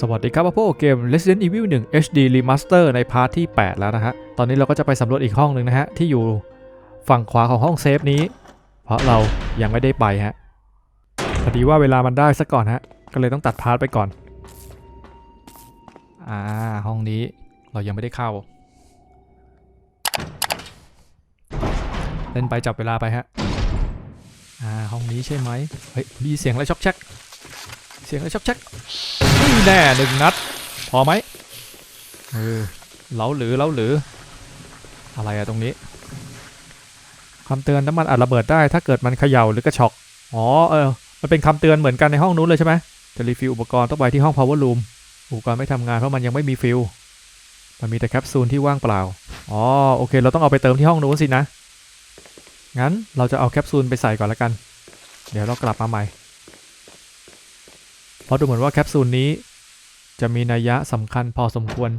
สวัสดีครับพ่อเกม Resident Evil 1 HD Remaster ในพาร์ทที่ 8 แล้วนะฮะ ตอนนี้เราก็จะไปสำรวจอีกห้องหนึ่งนะฮะ ที่อยู่ฝั่งขวาของห้องเซฟนี้ เพราะเรายังไม่ได้ไปฮะ พอดีว่าเวลามันได้ซะก่อนฮะ ก็เลยต้องตัดพาร์ทไปก่อน อ่า ห้องนี้เรายังไม่ได้เข้า เล่นไปจับเวลาไปฮะ อ่า ห้องนี้ใช่ไหมเฮ้ย มีเสียงอะไรช็อกแช็ก สียงอะไรช็อกแช็กนี่แน่หนึ่งนัด พอไหมเออเล้าหรือเล้าหรือ อะไรอะตรงนี้คำเตือนน้ำมันอาจระเบิดได้ ถ้าเกิดมันเขย่าหรือกระชอกอ๋อเออมันเป็นคำเตือนเหมือนกันในห้องนู้นเลยใช่ไหมจะรีฟิลอุปกรณ์ต้องไปที่ห้อง power room อุปกรณ์ไม่ทำงานเพราะมันยังไม่มีฟิลมันมีแต่แคปซูลที่ว่างเปล่า อ๋อโอเค เราต้องเอาไปเติมที่ห้องนู้นสินะ งั้นเราจะเอาแคปซูลไปใส่ก่อนละกัน เดี๋ยวเรากลับมาใหม่เพ ราะดูเหมือนว่าแคปซูลนี้ จะมีนัยยะสำคัญพอสมควร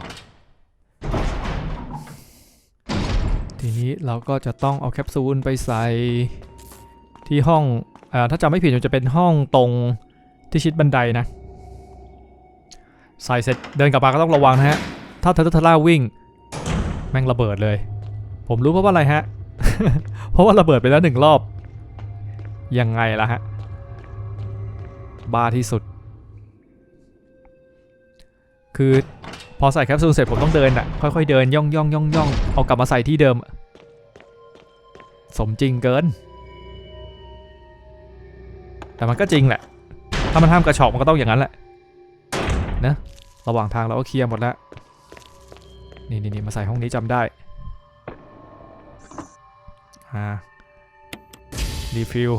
ทีนี้เราก็จะต้องเอาแคปซูลไปใส่ที่ห้องอถ้าจำไม่ผิดมันจะเป็นห้องตรงที่ชิดบันไดนะ ใส่เสร็จเดินกลับมาก็ต้องระวังนะฮะ ถ้าเทอร์ทาร่าวิ่ง แม่งระเบิดเลย ผมรู้เพราะว่าอะไรฮะ เพราะว่าระเบิดไปแล้วหนึ่งรอบ ยังไงล่ะฮะ บ้าที่สุด คือพอใส่แคปซูลเสร็จผมต้องเดินอะค่อยๆเดินย่องย่องย่องย่องเอากลับมาใส่ที่เดิม สมจริงเกิน แต่มันก็จริงแหละ ถ้ามันห้ามกระชอกมันก็ต้องอย่างนั้นแหละนะระหว่างทางเราก็เคลียร์หมดแล้วนี่นี่นี่มาใส่ห้องนี้จำได้อ่ารีฟิล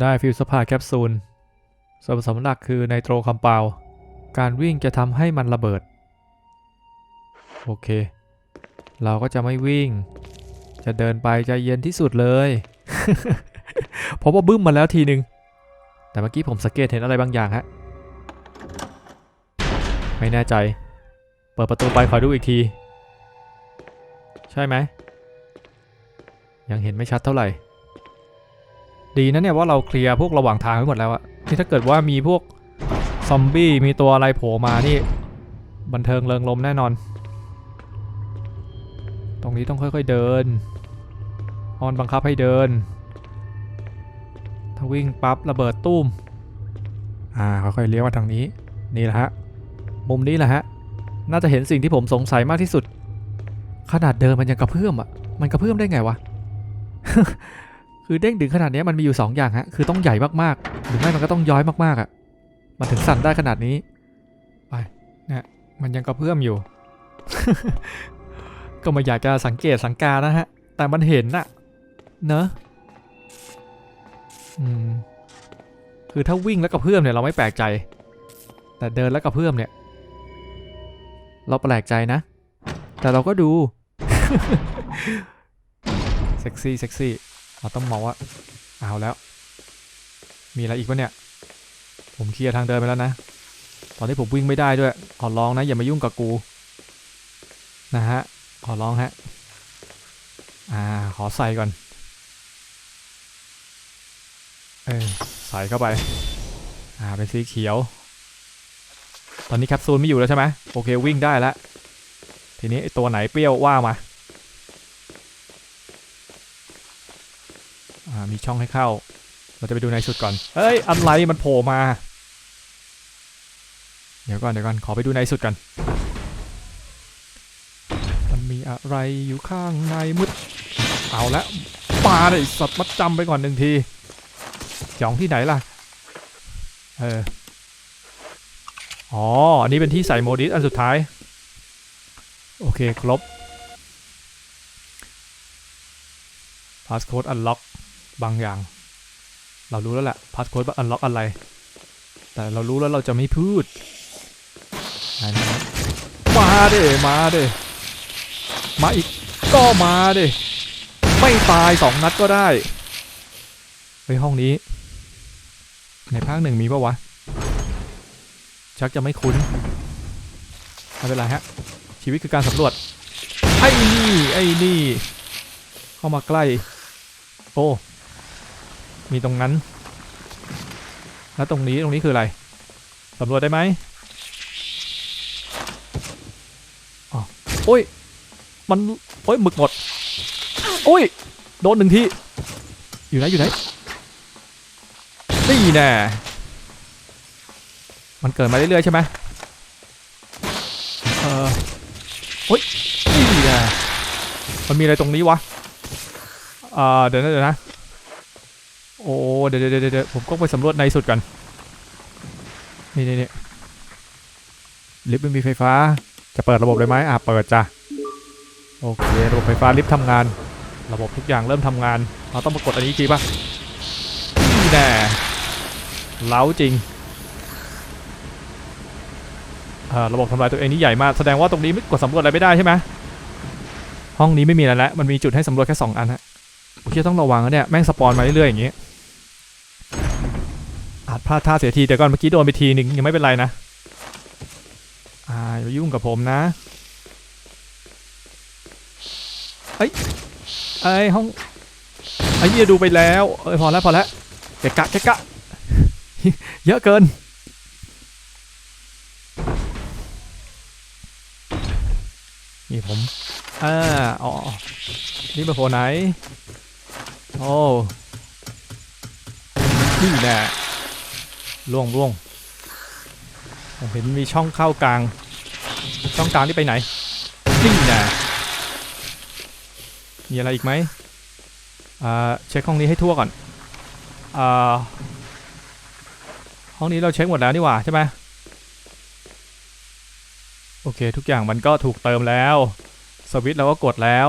ได้ฟิวสภาแคปซูลส่วนผสมหลักคือไนโตรคัมเปาการวิ่งจะทำให้มันระเบิด โอเค เราก็จะไม่วิ่ง จะเดินไปใจเย็นที่สุดเลยเพราะว่าบึ้มมาแล้วทีนึง แต่เมื่อกี้ผมสังเกตเห็นอะไรบางอย่างฮะ ไม่แน่ใจ เปิดประตูไปขอดูอีกที ใช่ไหม ยังเห็นไม่ชัดเท่าไหร่ ดีนะเนี่ยว่าเราเคลียร์พวกระหว่างทางไว้หมดแล้วอะที่ถ้าเกิดว่ามีพวกซอมบี้มีตัวอะไรโผล่มานี่ บันเทิงเริงลมแน่นอน ตรงนี้ต้องค่อยๆเดินออนบังคับให้เดิน ถ้าวิ่งปั๊บระเบิดตุ้ม อ่าค่อยๆเลี้ยวมาทางนี้ นี่แหละฮะ มุมนี้แหละฮะ น่าจะเห็นสิ่งที่ผมสงสัยมากที่สุด ขนาดเดินมันยังกระเพื่อมอะ มันกระเพื่อมได้ไงวะ คือเด้งดึงขนาดนี้มันมีอยู่ 2 อย่างฮะ คือต้องใหญ่มากๆ หรือไม่มันก็ต้องย้อยมากๆอะ่ะ มันถึงสั่นได้ขนาดนี้ ไปเนี่ยมันยังกระเพื่อมอยู่ ก็ไม่อยากจะสังเกตสังการนะฮะ แต่มันเห็นน่ะ เนอะอืม คือถ้าวิ่งแล้วกระเพื่อมเนี่ยเราไม่แปลกใจ แต่เดินแล้วกระเพื่อมเนี่ย เราแปลกใจนะ แต่เราก็ดู เซ็กซี่เซ็กซี่ เราต้องมองว่าเอาแล้ว มีอะไรอีกวะเนี่ย ผมเคลียร์ทางเดินไปแล้วนะ ตอนนี้ผมวิ่งไม่ได้ด้วยขอร้องนะ อย่ามายุ่งกับกู นะฮะ ขอร้องฮะ อ่า ขอใส่ก่อน เออใส่เข้าไป อ่า เป็นสีเขียว ตอนนี้แคปซูลไม่อยู่แล้วใช่ไหมโอเควิ่งได้แล้วทีนี้ตัวไหนเปรี้ยวว่ามา อ่ามี ช่องให้เข้า เราจะไปดูในสุดก่อนเอ้ย อะไรมันโผล่มา เดี๋ยวก่อนเดี๋ยวก่อน ขอไปดูในสุดกัน มันมีอะไรอยู่ข้างในมืด เอาละปลาเลยสัตว์มัดจำไปก่อนหนึ่งทีจองที่ไหนล่ะ เออ อ๋อ อันนี้เป็นที่ใส่โมดิสอันสุดท้าย โอเค ครบ passcode unlock บางอย่าง เรารู้แล้วแหละพาสโค้ดว่าอันล็อกอะไร แต่เรารู้แล้วเราจะไม่พูดมาเด้มาเด้มาอีกก็มาเด้ไม่ตายสองนัดก็ได้เฮ้ยห้องนี้ ในภาคหนึ่งมีปะวะ ชักจะไม่คุ้นไม่เป็นไรฮะ ชีวิตคือการสำรวจ ไอ้นี่ ไอ้นี่ เข้ามาใกล้ โอ้ มีตรงนั้น แล้วตรงนี้ตรงนี้คืออะไรสำรวจได้ไหมอ๋อโอ้ย มัน โอ้ยหมึกหมด โอ้ย โดนหนึ่งที อยู่ไหน อยู่ไหน นี่แน่ มันเกิดมาเรื่อยๆใช่ไหมเออโอ้ยนี่แน่มันมีอะไรตรงนี้วะ อ่า เดี๋ยวนะเดี๋ยวนะ โอ้เดี๋ยวเดี๋ยวเดี๋ยวผมก็ไปสำรวจในสุดก่อนนี่นี่นี่ลิฟต์ไม่มีไฟฟ้า จะเปิดระบบเลยไหมอะเปิดจ้ะโอเคระบบไฟฟ้าลิฟต์ทำงาน ระบบทุกอย่างเริ่มทำงานเราต้องมากดอันนี้อีกทีป่ะนี่แน่เล้าจริงอ่าระบบทำลายตัวเองนี่ใหญ่มาก แสดงว่าตรงนี้ไม่กดสำรวจอะไรไม่ได้ใช่ไหมห้องนี้ไม่มีอะไรแล้วมันมีจุดให้สำรวจแค่สองอันฮะโอเคต้องระวังนะเนี่ย แม่งสปอนมาเรื่อยๆอย่างงี้ พลาดท่าเสียทีแต่ก่อนเมื่อกี้โดนไปทีหนึ่งยังไม่เป็นไรนะ อ่าอย่ายุ่งกับผมนะเอ้ยไอ้ห้องไอ้เหี้ยดูไปแล้วเอ้ยพอแล้วพอแล้วเกะกะเกะกะเยอะเกินนี่ผมอ่าอ๋อนี่เป็นโฟไหน โอ้ นี่แหละ ล่วงล่วงผมเห็นมีช่องเข้ากลาง ช่องกลางที่ไปไหนนี่แหละมีอะไรอีกไหมอ่าเช็คห้องนี้ให้ทั่วก่อนอ่าห้องนี้เราเช็คหมดแล้วนี่หว่าใช่ไหมโอเค ทุกอย่างมันก็ถูกเติมแล้ว สวิตช์เราก็กดแล้ว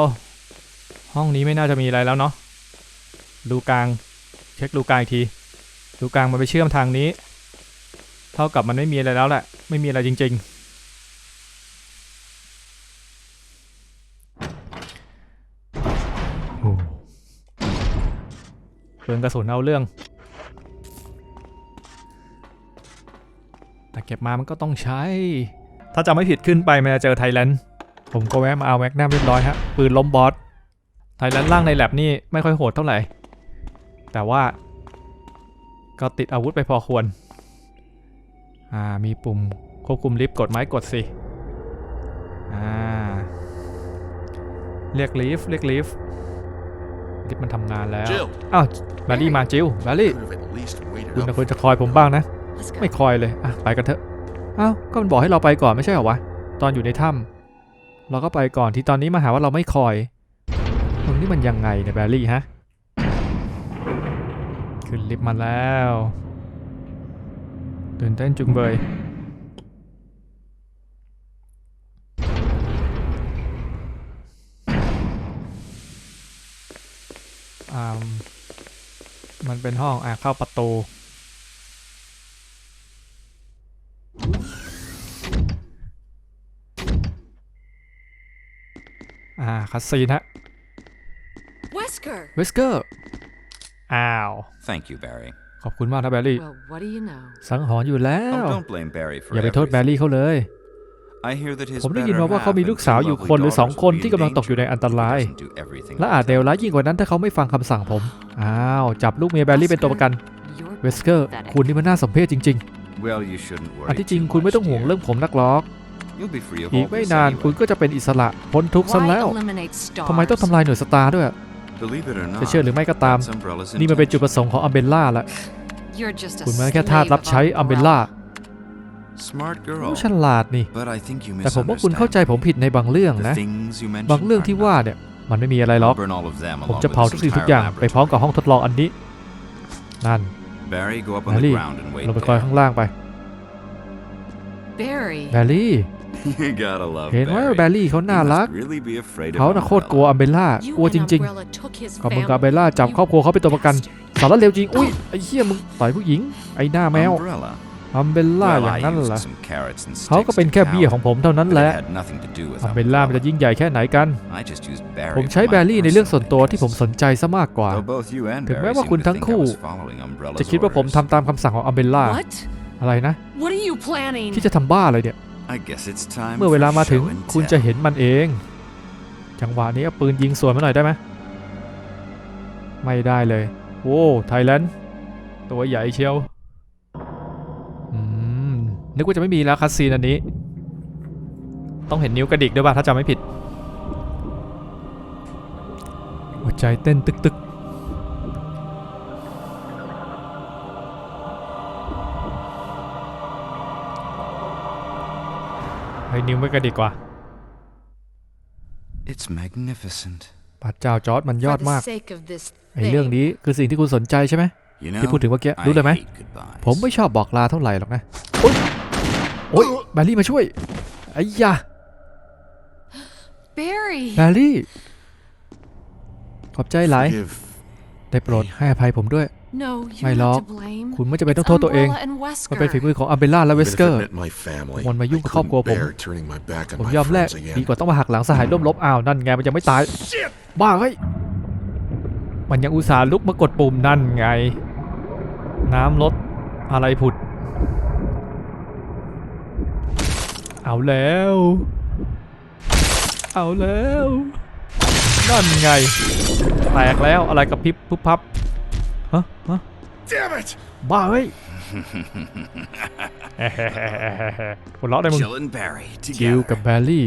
ห้องนี้ไม่น่าจะมีอะไรแล้วเนาะรูกลาง เช็ครูกลางอีกที รูกลางมันไปเชื่อมทางนี้ เท่ากับมันไม่มีอะไรแล้วแหละ ไม่มีอะไรจริง ๆโอ้เปลืองกระสุนเอาเรื่อง แต่เก็บมามันก็ต้องใช้ ถ้าจำไม่ผิดขึ้นไปมันจะเจอไทยแลนด์ ผมก็แวะมาเอาแม็กนัมเรียบร้อยฮะ ปืนล้มบอส ไทยแลนด์ล่างในแลบนี่ไม่ค่อยโหดเท่าไหร่ แต่ว่า ก็ติดอาวุธไปพอควร อ่า มีปุ่มควบคุมลิฟต์กดไม้กดสิ อ่า เรียกลิฟต์เรียกลิฟต์ลิฟต์มันทำงานแล้ว Jill, อ้าวแบลลี่มาจิวแบลลี่ could have at least waited คุณ up นะควรจะคอยผมบ้างนะ Let's go. ไม่คอยเลย อะ ไปกันเถอะอ้าวก็มันบอกให้เราไปก่อนไม่ใช่เหรอวะ ตอนอยู่ในถ้ำเราก็ไปก่อนที่ตอนนี้มาหาว่าเราไม่คอยตรงนี้มันยังไงเนี่ยแบลลี่ฮะ ขึ้นลิฟต์มาแล้ว ตื่นเต้นจุงเบย อ่า มันเป็นห้อง อะ เข้าประตูอ่าคัสซีนฮะ Wesker. เวสเกอร์ อ้าว Thank you, Barry. ขอบคุณมากนะแบลลี่ Well, what do you know? สังหรณ์อยู่แล้ว Oh, don't blame Barry for อย่าไปโทษแบล everything. ลี่เขาเลย I hear that his ผมได้ยิน better มาว่าเขา half มี and ลูกสาว two อยู่ lovely คนหรือสอง daughters คน will ที่ be กำลัง in ตกอยู่ใน danger อันต if he ราย doesn't do everything และ that อาจ he's เลวร้าย told. ยิ่งกว่านั้นถ้าเขาไม่ฟังคำสั่งผม อ้าว จับลูกเมียแบลลี่เป็นตัวประกัน You're เวสเกอร์ pathetic. คุณนี่มันน่าสมเพชจริง Well, you shouldn't ๆ worry อันที่จริง too คุณไม่ much, ต้องห่วง dear. เรื่องผมนักหรอก You'll be free of อีก all ไม่ this นาน anyway. คุณก็จะเป็นอิสระพ้นทุกข์ซะ Why แล้ว eliminate stars? ทำไมต้องทำลายหน่วยสตาร์ด้วย Believe it or จะ not, เชื่อหรือไม่ก็ตาม that's Umbrella's นี่มันเป็นจุด intention. ประสงค์ของอัมเบลล่าละ You're just a คุณมันแค่ทาส slave รับใช้ of อัมเบลล่า Smart girl. ฉลาดนี่ But I think you แต่ผมว่าคุณเข้าใจ misunderstand. ผมผิดในบางเรื่อง The นะ things you บาง mentioned เรื่อง are ที่ว่า nothing. เนี่ย มันไม่มีอะไรหรอก I'll burn all of them ผม along จะ with เผา this ทุกสิ่งทุก entire อย่างไปพร้อม laboratory. กับห้องทดลองอันนี้ นั่น Barry, go up on Barry, the ground and wait เราไปคอย there. ข้างล่างไป Barry. แบล ลี่ you gotta love เห็นว่า Barry. แบลลี่เขา He น่า must รัก really be afraid of เขาน่ะโคตร Umbrella. กลัวอัมเบลล่า You กลัว and จริง Umbrella took his ๆกับมึงกับอัมเบล family. ล่าจับ You ครอบครัวเขาเป็นตัวประกัน bastard. สารเลวจริง อุ้ยไอ้เหี้ยมึงต่อยผู้หญิง ไอ้หน้าแมว Umbrella. อัมเบลล่า Well, อย่าง I นั้น used เหรอ some carrots and เขาก็ sticks เป็น to แค่เบี้ย cow, ของผมเท่านั้น but แห it ละ had nothing to do with อัมเบลล่ามันจะ Umbrella. ยิ่งใหญ่แค่ไหนกัน I just used Barry ผม for ใช้ my แบลลี่ในเรื่องส่วน personal ตัวที่ผม interests. สนใจซะมากกว่า Though both you and ถึง Barry แม้ว่า seemed คุณ to ทั้ง think I คู่ was following Umbrella's จะคิดว่าผม orders. ทำตามคำสั่งของอัมเบลล่า What? อะไรนะ What are you planning? ที่จะทำบ้าอะไรเนี่ย I guess it's time เมื่อเวลา for มาถึง show and คุณจะ tell. เห็นมันเอง จังหวะนี้เอาปืนยิงสวนมาหน่อยได้ไหมไม่ได้เลยโว้ไทยแลนด์ตัวใหญ่เชียวนึกว่าจะไม่มีแล้วคัสซีนอันนี้ ต้องเห็นนิ้วกระดิกด้วยป่ะถ้าจำไม่ผิดหัวใจเต้นตึกตึก เฮ้ยนิ้วไม่กระดิกว่ะ It's magnificent. พระเจ้าจอร์ดมันยอ For ด the มาก sake of this ไอ้เรื่อง thing. นี้คือสิ่งที่คุณสนใจใช่ไหม You know, ที่พูดถึงเมื่อกี้ I รู้เลยไหม hate goodbyes. ผมไม่ชอบบอกลาเท่าไหร่หรอกนะ โอ๊ย โอ๊ยแบลลี่มาช่วยไอ้ยา Barry! แบลลี่ ขอบใจหลาย Forgive ได้โปรดให้อภัยผมด้วย No, Mày you're lo. not to blame. คุณไม่จำเป็นต้อง It's โทษตัวเอง Umbrella and มันเป็นฝี Wesker. มือของอัมเบล่าและเว even ส if เกอ it ร์ meant my family. มันมายุ่ง I กับครอบครัว couldn't ผม bear turning my back on ผม my ยอมแลก friends ดี again. กว่าต้องมาหักหลังสหายร่วมรบอ้าว นั่นไงมันยังไม่ตาย บ้าเฮ้ย มันยังอุตส่าห์ลุกมากดปุ่มนั่นไง น้ำลดอะไรผุด เอาแล้ว เอาแล้ว นั่นไง แตกแล้วอะไรกับพริบพุบพับ ฮะฮะ Damn it! บ้าเฮ้ย หัวเราะได้มึง Jill and Barry จิลกับ together แบลลี่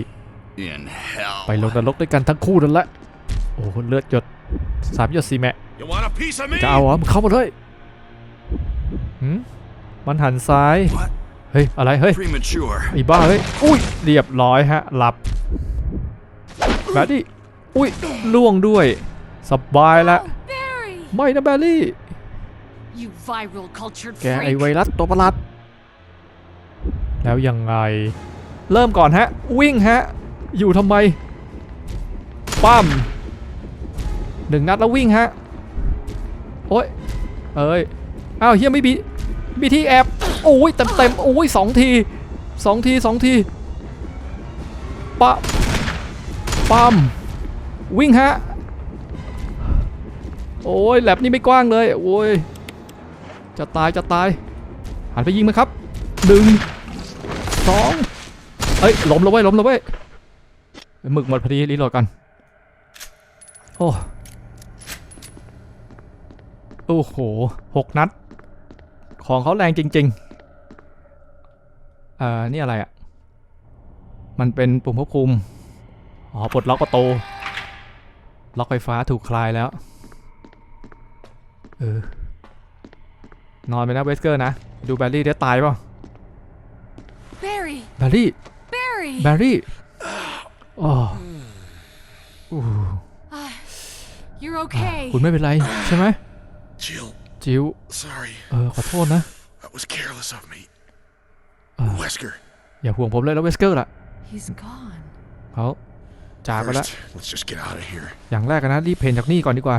in hell. ไปลงนรกด้วยกันทั้งคู่นั่นแหละ โอ้โหเลือดหยดสามหยดสี่แม่ You want a piece of me? จะเอาเหรอมึงเข้ามาเลยหืมมันหันซ้าย What? เฮ้ย อะไร เฮ้ย Premature. ไอ้บ้าเฮ้ย อุ้ย เรียบร้อยฮะ หลับแบลลี่อุ้ย ล่วงด้วย สบายละ Barry! ไม่นะแบลลี่ You viral cultured แกไอ freak. ไวรัสตัวประหลาด แล้วยังไง เริ่มก่อนฮะ วิ่งฮะ อยู่ทำไม ปั้มหนึ่งนัดแล้ววิ่งฮะ โอ้ย เอ้ย อ้าวเฮียไม่มีมีที่แอบโอ้ยเต็มเต็มๆโอ้ยสองทีสองทีสองทีปะปั้มวิ่งฮะ โอ้ยแลบนี่ไม่กว้างเลยโอ้ยจะตายจะตายหันไปยิงไหมครับหนึ่งสองเอ้ยล้มแล้วเว้ยล้มแล้วเว้ยหมึกหมดพอดีรีโหลดกันโอ้โอ้โหหกนัด ของเขาแรงจริงๆเอ่อนี่อะไรอะ่ะ มันเป็นปุ่มควบคุม อ๋อปลดล็อกประตู ล็อกไฟฟ้าถูกคลายแล้ว เออ นอนไปนะเวสเกอร์นะ ดูแบลลี่ได้ตายเปล่า Barry! แบลลี่ Barry! แบลลี่โอ้อู้ Ah, you're okay. คุณไม่เป็นไรใช่ไหม Jill, จิว sorry. เออขอโทษนะ That was careless of me. Ah. Wesker, อย่าห่วงผมเลยแล้วเวสเกอร์ล่ะ He's gone. เขาจากไปแล้ว first, let's just get out of here. อย่างแรกอะนะรีบเพนจากนี่ก่อนดีกว่า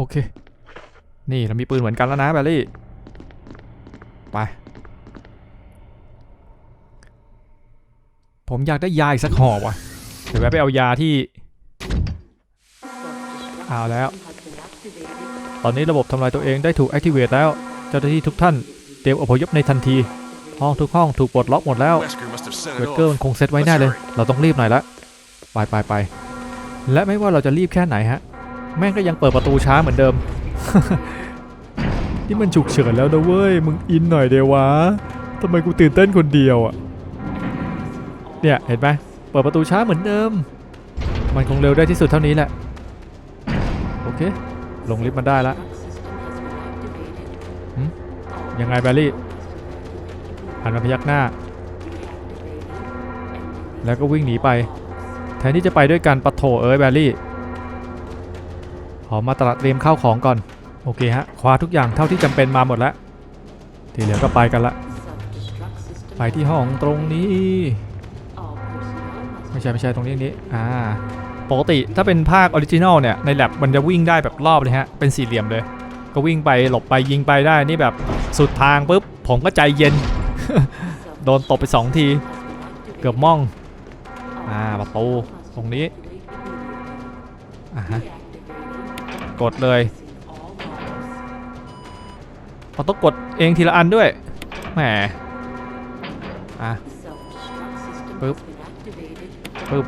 โอเค นี่เรามีปืนเหมือนกันแล้วนะแบลลี่ ไป ผมอยากได้ยาอีกสักห่อว่ะเดี๋ยวแวะไปเอายาที่เอาแล้ว ตอนนี้ระบบทำลายตัวเองได้ถูก activate แล้ว เจ้าหน้าที่ทุกท่านเตรียมอพยพในทันที ห้องทุกห้องถูกปลดล็อกหมดแล้ว เว it เกอร์มันคงเซตไว้แน่เลย เราต้องรีบหน่อยละ ไปไปไป และไม่ว่าเราจะรีบแค่ไหนฮะ แม่งก็ยังเปิดประตูช้าเหมือนเดิม นี่มันฉุกเฉินแล้วนะเว้ย มึงอินหน่อยเดียววะทำไมกูตื่นเต้นคนเดียวอะ เนี่ยเห็นไหมเปิดประตูช้าเหมือนเดิม มันคงเร็วได้ที่สุดเท่านี้แหละ โอเค ลงลิฟต์มันได้ละยังไงแบลลี่หันมาพยักหน้า แล้วก็วิ่งหนีไป แทนที่จะไปด้วยกันปะโถเอ้ยแบลลี่ ขอมาตระเตรียมข้าวของก่อน โอเคฮะคว้าทุกอย่างเท่าที่จำเป็นมาหมดแล้ว ที่เหลือก็ไปกันละ ไปที่ห้องตรงนี้ ไม่ใช่ไม่ใช่ตรงนี้นี้อ่าปกติถ้าเป็นภาคออริจินอลเนี่ย ในแลบมันจะวิ่งได้แบบรอบเลยฮะ เป็นสี่เหลี่ยมเลย ก็วิ่งไปหลบไปยิงไปได้นี่แบบสุดทางปุ๊บ ผมก็ใจเย็น โดนตบไปสองที เกือบม่อง อ่าประตูตรงนี้อ่าฮะ กดเลยเราต้องกดเองทีละอันด้วยแหมอะปึ๊บปึ๊บ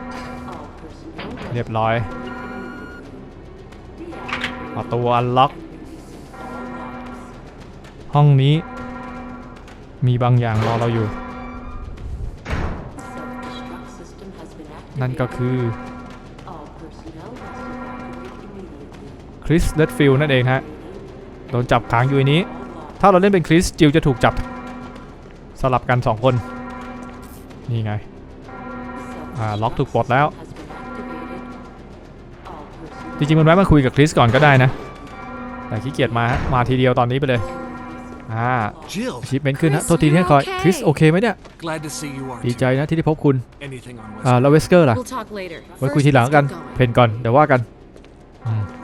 เรียบร้อยประตูอันล็อก ห้องนี้ มีบางอย่างรอเราอยู่ นั่นก็คือ ริสเลดฟิลนั่นเองฮะโดนจับขังอยู่ในนี้ ถ้าเราเล่นเป็นคริสจิลจะถูกจับ สลับกัน 2 คน นี่ไง อ่า ล็อกถูกปลดแล้ว Has been activated. All personnel จริงๆมันแวะมาคุยกับคริสก่อนก็ได้นะ แต่ขี้เกียจมาฮะมาทีเดียวตอนนี้ไปเลย อ่า Jill, ชิปเมนขึ้นฮะ Chris, โทษทีที่ให้คอย you're okay. คริสโอเคไหมเนี่ย glad to see you are. ดีใจนะที่ได้พบคุณ Anything on อ่า West? แล้วเวสเกอร์ล่ะ We'll talk later. ไว้คุยทีหลังแล้วกัน เพนก่อน เดี๋ยวว่ากันอืม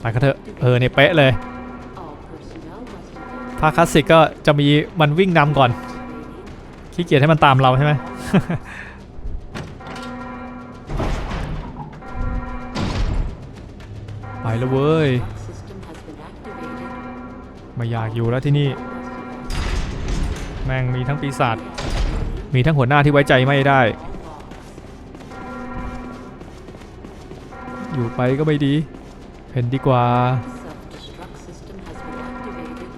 ไปกันเถอะเออเนี่ยเป๊ะเลยภาคคลาสสิกก็จะมีมันวิ่งนำก่อนขี้เกียจให้มันตามเราใช่ไหมไปแล้วเว้ยไม่อยากอยู่แล้วที่นี่ แม่งมีทั้งปีศาจมีทั้งหัวหน้าที่ไว้ใจไม่ได้ อยู่ไปก็ไม่ดี เห็นดีกว่า Self-destruct system has been activated.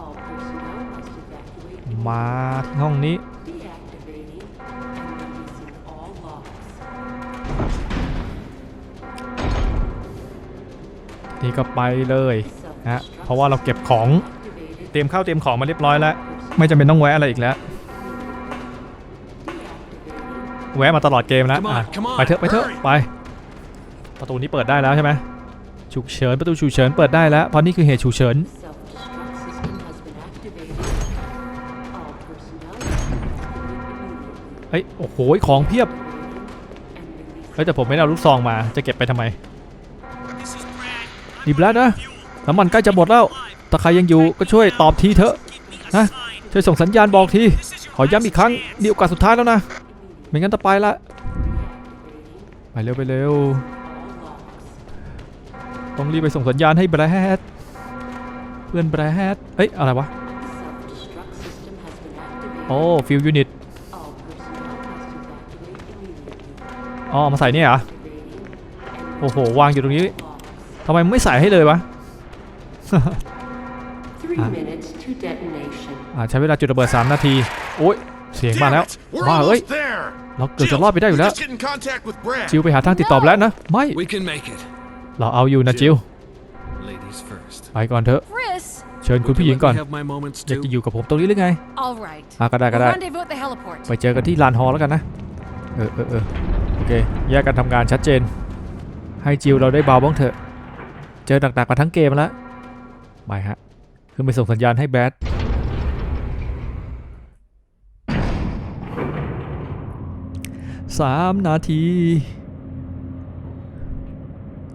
All personnel must evacuate. มาที่ห้องนี้ Deactivating and releasing all logs. นี่ก็ไปเลยฮะเพราะว่าเราเก็บของ Activated. เตรียมข้าวเตรียมของมาเรียบร้อยแล้ว ไม่จำเป็นต้องแวะอะไรอีกแล้วแวะมาตลอดเกมแล้ว Come on, อะ come on, ไปเถอะไปเถอะ hurry ไป ประตูนี้เปิดได้แล้วใช่ไหม ฉุกเฉินประตูฉุกเฉินเปิดได้แล้วเพราะนี่คือเหตุฉุกเฉินเฮ้ยโอ้โหของเพียบเฮ้ยแต่ผมไม่ได้เอาลูกซองมาจะเก็บไปทำไมดีบแล้วนะน้ำมันใกล้จะหมดแล้วถ้าใครยังอยู่ก็ช่วยตอบทีเถอะนะช่วยส่งสัญญาณบอกทีขอย้ำอีกครั้งนี่โอกาสสุดท้ายแล้วนะไม่งั้นจะไปละไปเร็วไปเร็ว ต้องรีบไปส่งสัญญาณให้แบรดเพื่อนแบรดเอ้ย อะไรวะ Self-destruct system has been activated. โอ้ฟิลยูนิต All personnel must evacuate immediately. อ๋อเอามาใส่เนี่ยเหรอ Activating โอ้โห วางอยู่ตรงนี้ logs. ทำไมไม่ใส่ให้เลยวะ Three Ah. minutes to detonation. อ่าใช้เวลาจุดระเบิด 3 นาที โอ้ย เสียงมา Damn แล้ว it, We're ว่าเอ้ย almost there. เราเกือบจะรอดไปได้อยู่แล้ว Just get in contact with Brad. จิวไปหาทางติดต่อแล้วนะ ไม่ We can make it. เราเอาอยู่นะจิว Ladies first. ไปก่อนเถอะ Chris! เชิญคุณผู้หญิง Let ก่อน me have my moments อยาก too. จะอยู่กับผมตรงนี้หรือไง All right. อะก็ได้ก็ We'll ได้ rendezvous at the heliport. ไปเจอกันที่ลานฮอลแล้วกันนะ เออเออเออโอเค แยกกันทำงานชัดเจน ให้จิวเราได้เบาบ้างเถอะ เจอหนักๆมาทั้งเกมแล้วไปฮะ ขึ้นไปส่งสัญญาณให้แบดสามนาที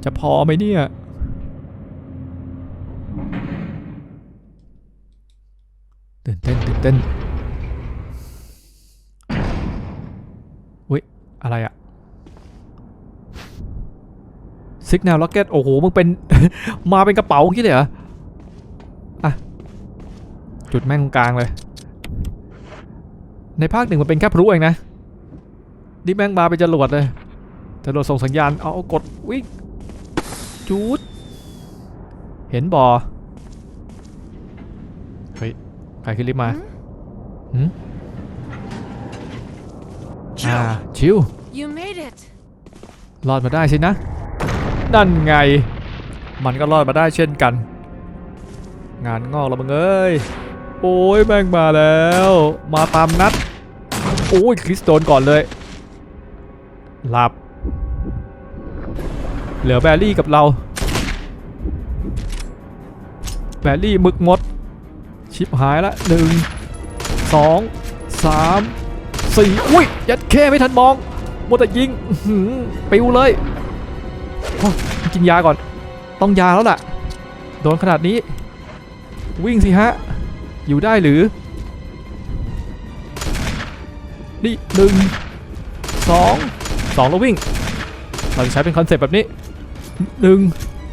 จะพอไหมเนี่ย ตื่นเต้นตื่นเต้นอุ้ย อะไรอะ s ิก n น l ล็อกเก็ตโอ้โห มึงเป็น มาเป็นกระเป๋าอย่างนี้เลยเหรอ อะ จุดแม่งตรงกลางเลย ในภาคหนึ่งมันเป็นแค่พลุเองนะ นี่แม่งมาเป็นจรวดเลยจรวดส่งสัญญาณ เอากดวิ่ง จูดเห็นบอเฮ้ยใครขึ้นลิฟต์มาหืมอ่า Jill, ชิว You made it. รอดมาได้สินะ นั่นไง มันก็รอดมาได้เช่นกัน งานงอกแล้วมึงเอ้ย โอ้ยแม่งมาแล้ว มาตามนัด โอ้ยคริสโตนก่อนเลย หลับ เหลือแบรี่กับเรา แบรี่มึกหมด ชิปหายละหนึ่งสองสามสี่อุ้ย ยัดแค่ไม่ทันมองมัวแต่ยิงปิวเลยโอ้ยกินยาก่อน ต้องยาแล้วล่ะ โดนขนาดนี้ วิ่งสิฮะ อยู่ได้หรือ นี่หนึ่งสองสองแล้ววิ่ง เราจะใช้เป็นคอนเซปต์แบบนี้ หนึ่ง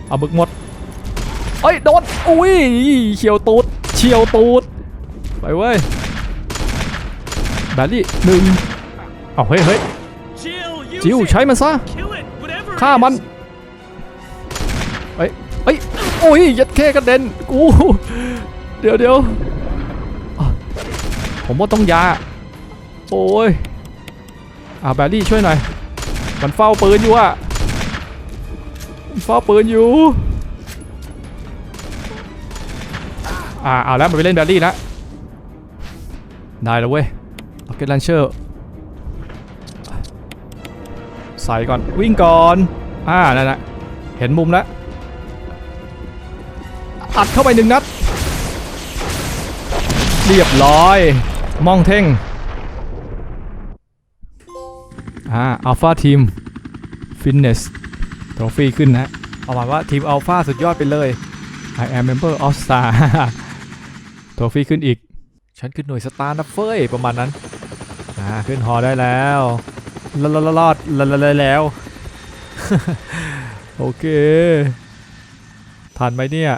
เอาบึกหมดเอ้ยโดนอุ้ยเฉียวตูดเฉียวตูดไปเว้ยแบลลี่หนึ่งเอาเฮ้ยเฮ้ยจิวใช้มันซะฆ่ามัน is. เอ้ยเอ้ยโอ้ยยัดแค่กระเด็นกูเดี๋ยวเดี๋ยวผมว่าต้องยาโอ้ยอ่าแบลลี่ช่วยหน่อยมันเฝ้าปืนอยู่อะ เฝ้าปืนอยู่ อ่าเอาแล้วมันไปเล่นแบลลี่แล้วได้แล้วเว้ยล็อกเก็ตลันเชอร์ใส่ก่อนวิ่งก่อน อ่านั่นแหละเห็นมุมแล้วอัดเข้าไปหนึ่งนัด เรียบร้อย มองเท่ง อ่าอัลฟาทีมฟินเนส ทรฟี่ขึ้นนะเอาหมายว่าทีมอัลฟาสุดยอดไปเลย I am member of star ทรฟี่ขึ้นอีก ฉันขึ้นหน่วยสตาร์นะเฟ้ยประมาณนั้นอ่าขึ้นฮอได้แล้วรอดรอดรอดรอดรอดแล้วโอเคทันไหมเนี่ย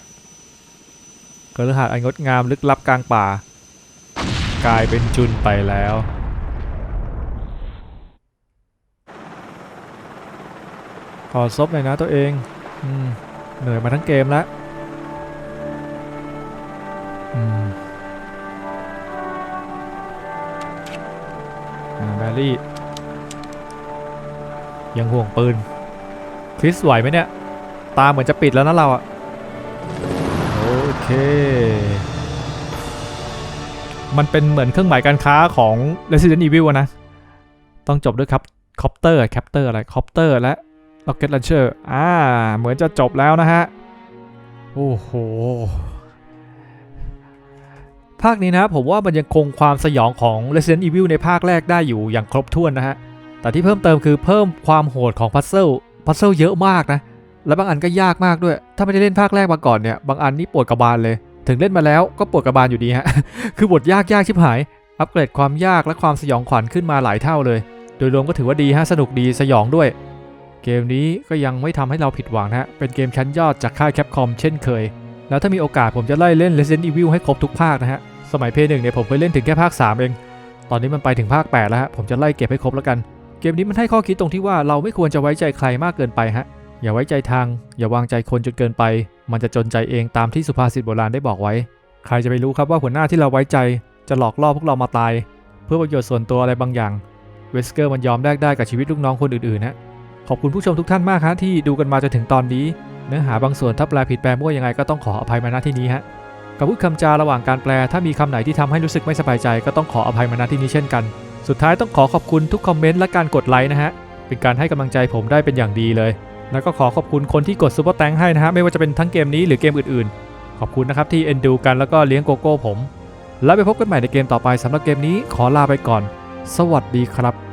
กระหาดอันงดงามลึกลับกลางป่ากลายเป็นจุนไปแล้ว ขอซบหน่อยนะตัวเองอเหนื่อยมาทั้งเกมแล้วแบลลี่ ยังห่วงปืน คริสไหวไหมเนี่ย ตาเหมือนจะปิดแล้วนะเราอะโอเค มันเป็นเหมือนเครื่องหมายการค้าของ Resident Evil นะ ต้องจบด้วยครับคอปเตอร์แคปเตอร์อะไรคอปเตอร์และ Rocket Launcher อ่า เหมือนจะจบแล้วนะฮะ โอ้โห ภาคนี้นะผมว่ามันยังคงความสยองของ Resident Evil ในภาคแรกได้อยู่อย่างครบถ้วนนะฮะ แต่ที่เพิ่มเติมคือเพิ่มความโหดของพัซเซิล พัซเซิลเยอะมากนะ และบางอันก็ยากมากด้วย ถ้าไม่ได้เล่นภาคแรกมาก่อนเนี่ย บางอันนี่ปวดกระบาลเลย ถึงเล่นมาแล้วก็ปวดกระบาลอยู่ดีฮะ คือบทยากยากชิบหาย อัปเกรดความยากและความสยองขวัญขึ้นมาหลายเท่าเลย โดยรวมก็ถือว่าดีฮะ สนุกดี สยองด้วย เกมนี้ก็ยังไม่ทำให้เราผิดหวังนะฮะเป็นเกมชั้นยอดจากค่ายแคปคอมเช่นเคย แล้วถ้ามีโอกาสผมจะไล่เล่น Resident Evil ให้ครบทุกภาคนะฮะ สมัยเพย์หนึ่งเนี่ยผมเคยเล่นถึงแค่ภาค 3 เอง ตอนนี้มันไปถึงภาค 8 แล้วฮะ ผมจะไล่เก็บให้ครบแล้วกัน เกมนี้มันให้ข้อคิดตรงที่ว่าเราไม่ควรจะไว้ใจใครมากเกินไปฮะ อย่าไว้ใจทาง อย่าวางใจคนจนเกินไป มันจะจนใจเองตามที่สุภาษิตโบราณได้บอกไว้ ใครจะไปรู้ครับว่าหัวหน้าที่เราไว้ใจจะหลอกล่อพวกเรามาตาย เพื่อประโยชน์ส่วนตัวอะไรบางอย่าง เวสเกอร์มันยอมแลกได้กับชีวิตลูกน้องคนอื่นๆฮะ ขอบคุณผู้ชมทุกท่านมากฮะที่ดูกันมาจนถึงตอนนี้ เนื้อหาบางส่วนถ้าแปลผิดแปลมั่วยังไงก็ต้องขออภัยมาณที่นี้ฮะกับพูดคำจาระหว่างการแปล ถ้ามีคำไหนที่ทำให้รู้สึกไม่สบายใจก็ต้องขออภัยมาณที่นี้เช่นกัน สุดท้ายต้องขอขอบคุณทุกคอมเมนต์และการกดไลค์นะฮะเป็นการให้กำลังใจผมได้เป็นอย่างดีเลย แล้วก็ขอขอบคุณคนที่กดซูเปอร์แตงให้นะฮะไม่ว่าจะเป็นทั้งเกมนี้หรือเกมอื่นๆ ขอบคุณนะครับที่เอ็นดูกันแล้วก็เลี้ยงโกโก้ผม แล้วไปพบกันใหม่ในเกมต่อไปสำหรับเกมนี้ขอลาไปก่อน สวัสดีครับ